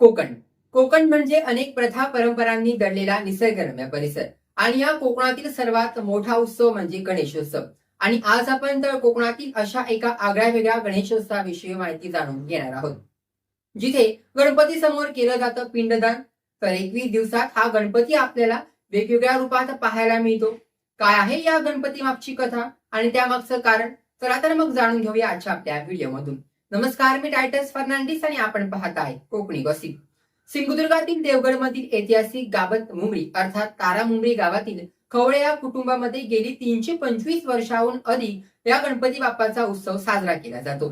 कोकण. कोकण म्हणजे अनेक प्रथा परंपरांनी दडलेला निसर्गरम्य परिसर. आणि या कोकणातील सर्वात मोठा उत्सव म्हणजे गणेशोत्सव. आणि आज आपण तर कोकणातील अशा एका आगळ्या वेगळ्या गणेशोत्सवाविषयी माहिती जाणून घेणार आहोत. जिथे गणपती समोर केलं जातं पिंडदान तर एकवीस दिवसात हा गणपती आपल्याला वेगवेगळ्या रूपात पाहायला मिळतो. काय आहे या गणपती मागची कथा आणि त्यामागचं कारण? चला तर मग जाणून घेऊया आजच्या आपल्या व्हिडिओमधून. नमस्कार मी टायटस फर्नांडिस आणि आपण पाहत आहे कोकणी गॉसिप. सिंधुदुर्गातील देवगडमधील ऐतिहासिक गावत मुंबरी अर्थात तारा मुंबई गावातील खवळे या कुटुंबामध्ये गेली तीनशे पंचवीस वर्षाहून अधिक या गणपती बाप्पाचा उत्सव साजरा केला जातो.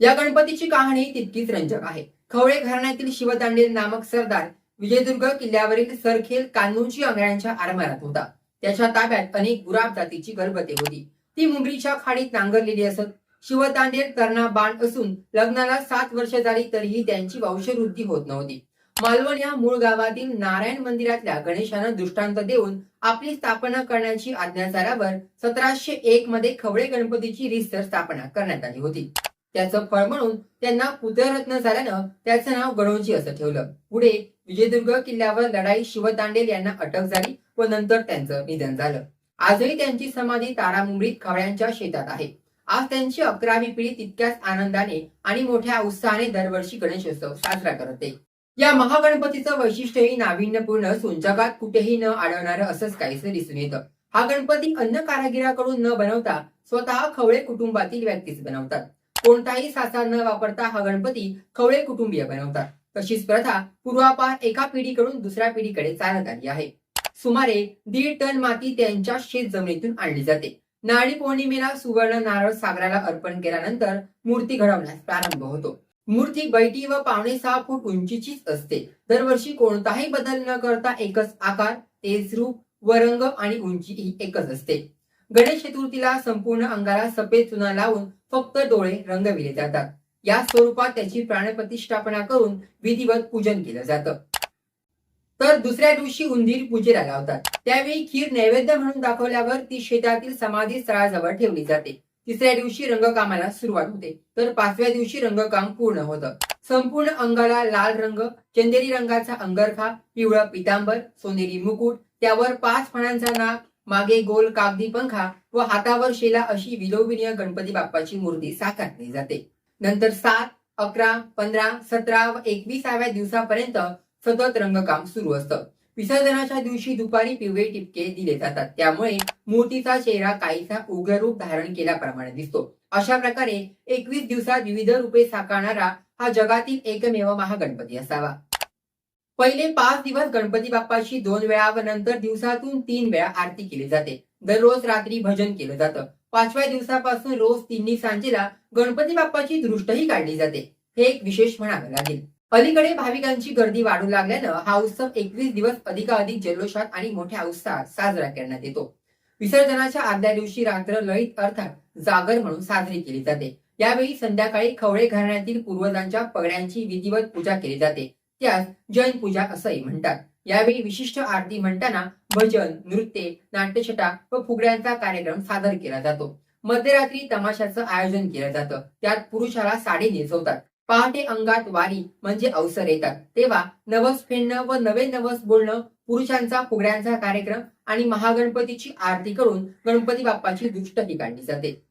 या गणपतीची कहाणी तितकीच रंजक आहे. खवळे घराण्यातील शिवदांडे नामक सरदार विजयदुर्ग किल्ल्यावरील सरखेल कान्हूंची अंगड्यांच्या आरमारात होता. त्याच्या ताब्यात अनेक गुराब जातीची गर्भते होती. ती मुंबरीच्या खाडीत नांगरलेली असत शिवतांडेल तरणा बाण असून लग्नाला सात वर्ष झाली तरीही त्यांची वंशवृद्धी होत नव्हती. मालवण या मूळ गावातील नारायण मंदिरातल्या गणेशानं दृष्टांत देऊन आपली स्थापना करण्याची आज्ञा सतराशे एक मध्ये खवळे गणपतीची रिस्तर स्थापना करण्यात आली होती. त्याचं फळ म्हणून त्यांना पुत्ररत्न झाल्यानं त्याचं नाव गणोजी असं ठेवलं. पुढे विजयदुर्ग किल्ल्यावर लढाई शिवतांडेल यांना अटक झाली व नंतर त्यांचं निधन झालं. आजही त्यांची समाधी तारामुंबरीत खवळ्यांच्या शेतात आहे. आज त्यांची अकरावी पिढी तितक्याच आनंदाने आणि मोठ्या उत्साहाने दरवर्षी गणेशोत्सव साजरा करते. या महागणपतीचं वैशिष्ट्यही नाविन्यपूर्ण असून जगात कुठेही न आढळणारं असंच काहीच दिसून येतं. हा गणपती अन्न कारागिराकडून न बनवता स्वतः खवळे कुटुंबातील व्यक्तीच बनवतात. कोणताही साचा न वापरता हा गणपती खवळे कुटुंबीय बनवतात. तशीच प्रथा पूर्वापार एका पिढीकडून दुसऱ्या पिढीकडे चालत आली आहे. सुमारे दीड टन माती त्यांच्या शेत जमिनीतून आणली जाते. नारळी पौर्णिमेला सुवर्ण नारळ सागराला अर्पण केल्यानंतर मूर्ती घडवण्यास प्रारंभ होतो. मूर्ती बैठी व पावणे सहा फूट उंचीचीच असते. दरवर्षी कोणताही बदल न करता एकच आकार तेज रूप व रंग आणि उंची ही एकच असते. गणेश चतुर्थीला संपूर्ण अंगाला सफेद चुना लावून फक्त डोळे रंगविले जातात. या स्वरूपात त्याची प्राणप्रतिष्ठापना करून विधिवत पूजन केलं जातं. तर दुसऱ्या दिवशी उंदीर पूजेला लावतात. त्यावेळी खीर नैवेद्य म्हणून दाखवल्यावर ती शेतातील समाधी स्थळाजवळ ठेवली जाते. तिसऱ्या दिवशी रंगकामाला सुरुवात होते. तर पाचव्या दिवशी रंगकाम पूर्ण होतं. संपूर्ण अंगाला लाल रंग चंदेरी रंगाचा अंगरखा पिवळं पितांबर सोनेरी मुकुट त्यावर पाच फणांचा नाक मागे गोल कागदी पंखा व हातावर शेला अशी विलोभनीय गणपती बाप्पाची मूर्ती साकारली जाते. नंतर सात अकरा पंधरा सतरा व एकविसाव्या दिवसापर्यंत सतत रंगकाम सुरू असतं. विसर्जनाच्या दिवशी दुपारी पिवळे टिपके दिले जातात. त्यामुळे मूर्तीचा चेहरा काहीसा उग्र रूप धारण केल्याप्रमाणे दिसतो. अशा प्रकारे एकवीस दिवसात विविध रूपे साकारणारा हा जगातील एकमेव महागणपती असावा. पहिले पाच दिवस गणपती बाप्पाची दोन वेळा व नंतर दिवसातून तीन वेळा आरती केली जाते. दररोज रात्री भजन केलं जातं. पाचव्या दिवसापासून रोज तिन्ही सांजेला गणपती बाप्पाची दृष्टही काढली जाते. हे एक विशेष म्हणावं लागेल. अलीकडे भाविकांची गर्दी वाढू लागल्यानं हा उत्सव एकवीस दिवस अधिकाधिक जल्लोषात आणि मोठ्या उत्साहात साजरा करण्यात येतो. विसर्जनाच्या आदल्या दिवशी रात्र लळित अर्थात जागर म्हणून साजरी केली जाते. यावेळी संध्याकाळी खवळे घराण्यातील पूर्वजांच्या पगड्यांची विधिवत पूजा केली जाते. त्यास जैन पूजा असंही म्हणतात. यावेळी विशिष्ट आरती म्हणताना भजन नृत्य नाट्यछटा व फुगड्यांचा कार्यक्रम सादर केला जातो. मध्यरात्री तमाशाचं आयोजन केलं जातं. त्यात पुरुषाला साडी नेसवतात. पहाटे अंगात वारी म्हणजे अवसर येतात. तेव्हा नवस फेडणं व नवे नवस बोलणं पुरुषांचा फुगड्यांचा कार्यक्रम आणि महागणपतीची आरती करून गणपती बाप्पाची दुष्टही काढली जाते.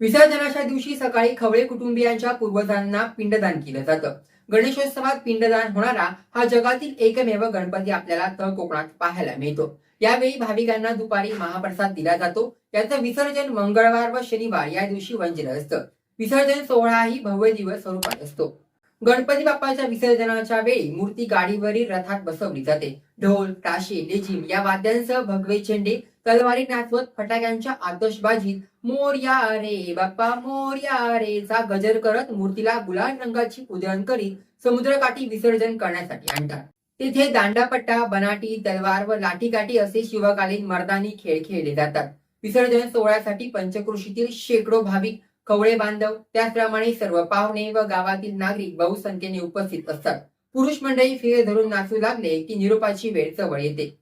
विसर्जनाच्या दिवशी सकाळी खवळे कुटुंबियांच्या पूर्वजांना पिंडदान केलं जातं. गणेशोत्सवात पिंडदान होणारा हा जगातील एकमेव गणपती आपल्याला तळ कोकणात पाहायला मिळतो. यावेळी भाविकांना दुपारी महाप्रसाद दिला जातो. याचं विसर्जन मंगळवार व शनिवार या दिवशी वंजलं असतं. विसर्जन सोहळा ही भव्य दिवस स्वरूपात असतो. गणपती बाप्पाच्या विसर्जनाच्या वेळी मूर्ती गाडीवरील रथात बसवली जाते. ढोल ताशे लेझिम या वाद्यांसह भगवे झेंडे तलवारी नाचवत फटाक्यांच्या आतषबाजीत मोर्या रे बाप्पा मोर्या रे चा गजर करत मूर्तीला गुलाल रंगाची उधळण करीत समुद्रकाठी विसर्जन करण्यासाठी आणतात. तिथे दांडापट्टा बनाटी तलवार व लाठीकाठी असे शिवकालीन मर्दानी खेळ खेळले जातात. विसर्जन सोहळ्यासाठी पंचकृषीतील शेकडो भाविक कवळे बांधव त्याचप्रमाणे सर्व पाहुणे व गावातील नागरिक बहुसंख्येने उपस्थित असतात. पुरुष मंडळी फेर धरून नाचू लागले की निरोपाची वेळ जवळ येते.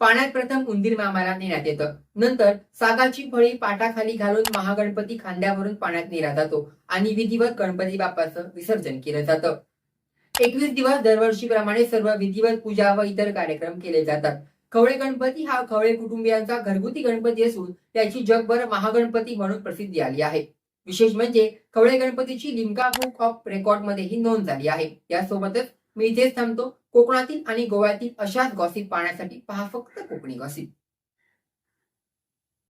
पाण्यात प्रथम उंदीर मामाला नेण्यात येतं. नंतर सागाची फळी पाटाखाली घालून महागणपती खांद्यावरून पाण्यात नेला जातो आणि विधिवत गणपती बाप्पाचं विसर्जन केलं जातं. एकवीस दिवस दरवर्षीप्रमाणे सर्व विधिवत पूजा व इतर कार्यक्रम केले जातात. खवळे गणपती हा खवळे कुटुंबियांचा घरगुती गणपती असून त्याची जगभर महागणपती म्हणून प्रसिद्धी आली आहे. विशेष म्हणजे खवळे गणपतीची लिमका बुक ऑफ रेकॉर्ड मध्येही नोंद झाली आहे. यासोबतच मी इथेच थांबतो. कोकणातील आणि गोव्यातील अशाच गॉसिप पाहण्यासाठी पहा फक्त कोकणी गॉसिप